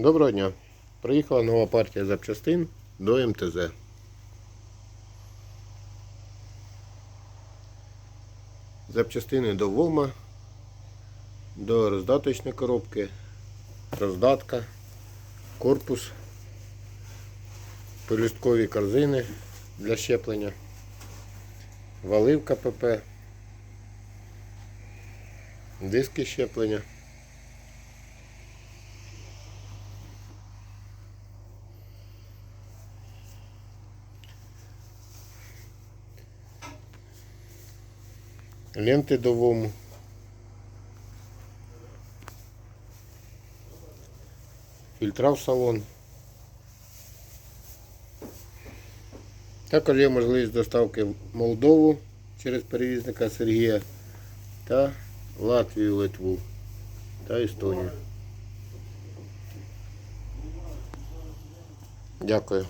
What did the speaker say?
Доброго дня. Приїхала нова партія запчастин до МТЗ. Запчастини до ВОМа, до роздаточної коробки, роздатка, корпус, пелюсткові корзини для щеплення, валивка ПП, диски щеплення. Ленти до ВОМу. Фільтра в салон. Також є можливість доставки в Молдову через перевізника Сергія та Латвію, Литву та Естонію. Дякую.